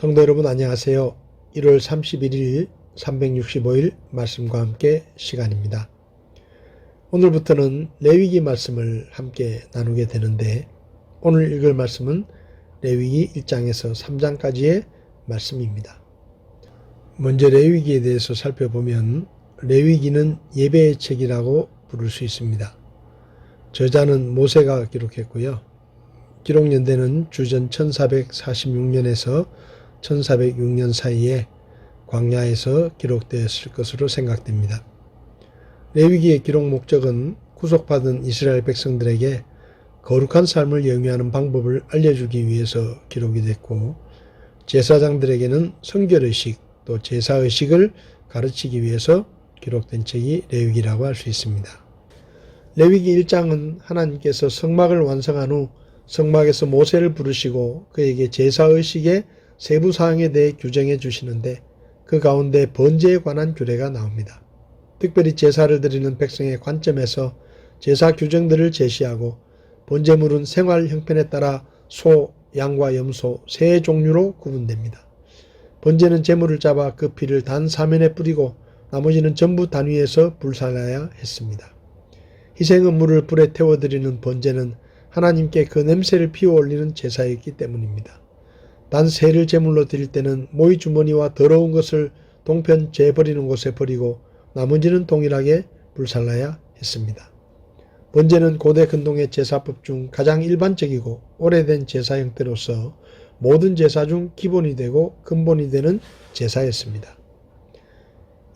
성도 여러분 안녕하세요. 1월 31일 365일 말씀과 함께 시간입니다. 오늘부터는 레위기 말씀을 함께 나누게 되는데 오늘 읽을 말씀은 레위기 1장에서 3장까지의 말씀입니다. 먼저 레위기에 대해서 살펴보면 레위기는 예배의 책이라고 부를 수 있습니다. 저자는 모세가 기록했고요. 기록 연대는 주전 1446년에서 1406년 사이에 광야에서 기록되었을 것으로 생각됩니다. 레위기의 기록 목적은 구속받은 이스라엘 백성들에게 거룩한 삶을 영위하는 방법을 알려주기 위해서 기록이 됐고 제사장들에게는 성결의식 또 제사의식을 가르치기 위해서 기록된 책이 레위기라고 할 수 있습니다. 레위기 1장은 하나님께서 성막을 완성한 후 성막에서 모세를 부르시고 그에게 제사의식의 세부 사항에 대해 규정해 주시는데 그 가운데 번제에 관한 규례가 나옵니다. 특별히 제사를 드리는 백성의 관점에서 제사 규정들을 제시하고 번제물은 생활 형편에 따라 소, 양과 염소 세 종류로 구분됩니다. 번제는 제물을 잡아 그 피를 단 사면에 뿌리고 나머지는 전부 단 위에서 불살라야 했습니다. 희생 음물을 불에 태워드리는 번제는 하나님께 그 냄새를 피워 올리는 제사였기 때문입니다. 단 새를 제물로 드릴 때는 모이 주머니와 더러운 것을 동편 재버리는 곳에 버리고 나머지는 동일하게 불살라야 했습니다. 번제는 고대 근동의 제사법 중 가장 일반적이고 오래된 제사 형태로서 모든 제사 중 기본이 되고 근본이 되는 제사였습니다.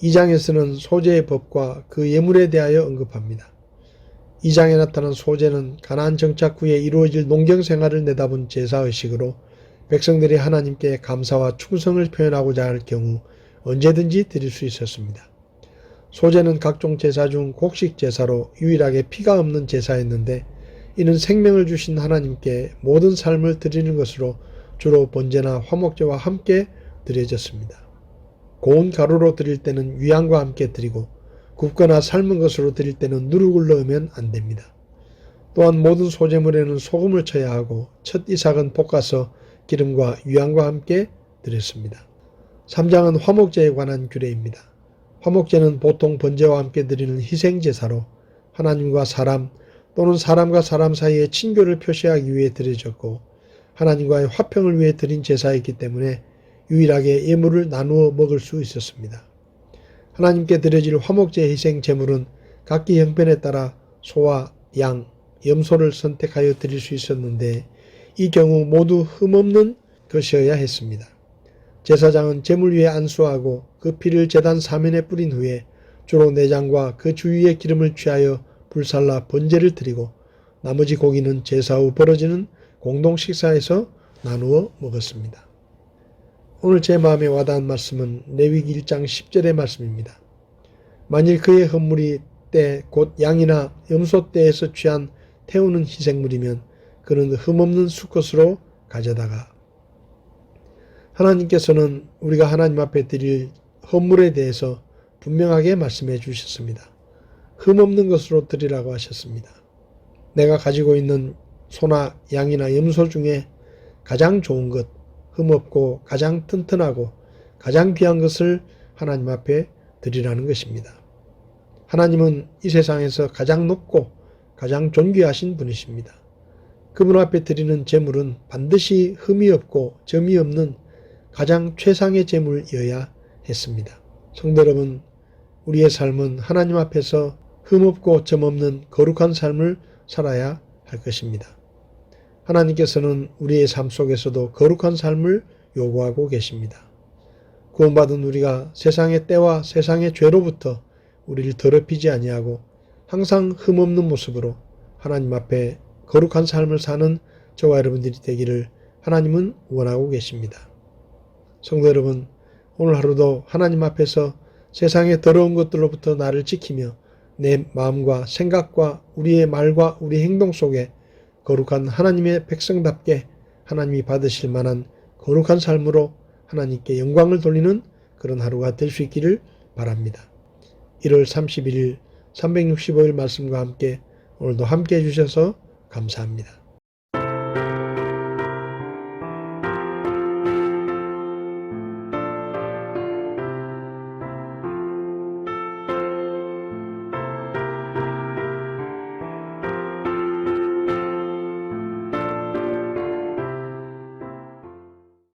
이 장에서는 소재의 법과 그 예물에 대하여 언급합니다. 이 장에 나타난 소재는 가나안 정착 후에 이루어질 농경 생활을 내다본 제사의식으로 백성들이 하나님께 감사와 충성을 표현하고자 할 경우 언제든지 드릴 수 있었습니다. 소재는 각종 제사 중 곡식 제사로 유일하게 피가 없는 제사였는데 이는 생명을 주신 하나님께 모든 삶을 드리는 것으로 주로 번제나 화목제와 함께 드려졌습니다. 고운 가루로 드릴 때는 위안과 함께 드리고 굽거나 삶은 것으로 드릴 때는 누룩을 넣으면 안 됩니다. 또한 모든 소재물에는 소금을 쳐야 하고 첫 이삭은 볶아서 기름과 위안과 함께 드렸습니다. 3장은 화목제에 관한 규례입니다. 화목제는 보통 번제와 함께 드리는 희생제사로 하나님과 사람 또는 사람과 사람 사이의 친교를 표시하기 위해 드려졌고 하나님과의 화평을 위해 드린 제사이기 때문에 유일하게 예물을 나누어 먹을 수 있었습니다. 하나님께 드려질 화목제 희생 제물은 각기 형편에 따라 소와 양, 염소를 선택하여 드릴 수 있었는데 이 경우 모두 흠없는 것이어야 했습니다. 제사장은 제물 위에 안수하고 그 피를 제단 사면에 뿌린 후에 주로 내장과 그 주위의 기름을 취하여 불살라 번제를 드리고 나머지 고기는 제사 후 벌어지는 공동 식사에서 나누어 먹었습니다. 오늘 제 마음에 와닿은 말씀은 레위기 1장 10절의 말씀입니다. 만일 그의 헌물이 때 곧 양이나 염소 떼에서 취한 태우는 희생물이면 그는 흠없는 수컷으로 가져다가 하나님께서는 우리가 하나님 앞에 드릴 헌물에 대해서 분명하게 말씀해 주셨습니다. 흠없는 것으로 드리라고 하셨습니다. 내가 가지고 있는 소나 양이나 염소 중에 가장 좋은 것, 흠없고 가장 튼튼하고 가장 귀한 것을 하나님 앞에 드리라는 것입니다. 하나님은 이 세상에서 가장 높고 가장 존귀하신 분이십니다. 그분 앞에 드리는 제물은 반드시 흠이 없고 점이 없는 가장 최상의 제물이어야 했습니다. 성도 여러분, 우리의 삶은 하나님 앞에서 흠없고 점없는 거룩한 삶을 살아야 할 것입니다. 하나님께서는 우리의 삶 속에서도 거룩한 삶을 요구하고 계십니다. 구원받은 우리가 세상의 때와 세상의 죄로부터 우리를 더럽히지 아니하고 항상 흠없는 모습으로 하나님 앞에 거룩한 삶을 사는 저와 여러분들이 되기를 하나님은 원하고 계십니다. 성도 여러분, 오늘 하루도 하나님 앞에서 세상의 더러운 것들로부터 나를 지키며 내 마음과 생각과 우리의 말과 우리 행동 속에 거룩한 하나님의 백성답게 하나님이 받으실 만한 거룩한 삶으로 하나님께 영광을 돌리는 그런 하루가 될 수 있기를 바랍니다. 1월 31일 365일 말씀과 함께 오늘도 함께 해주셔서 감사합니다.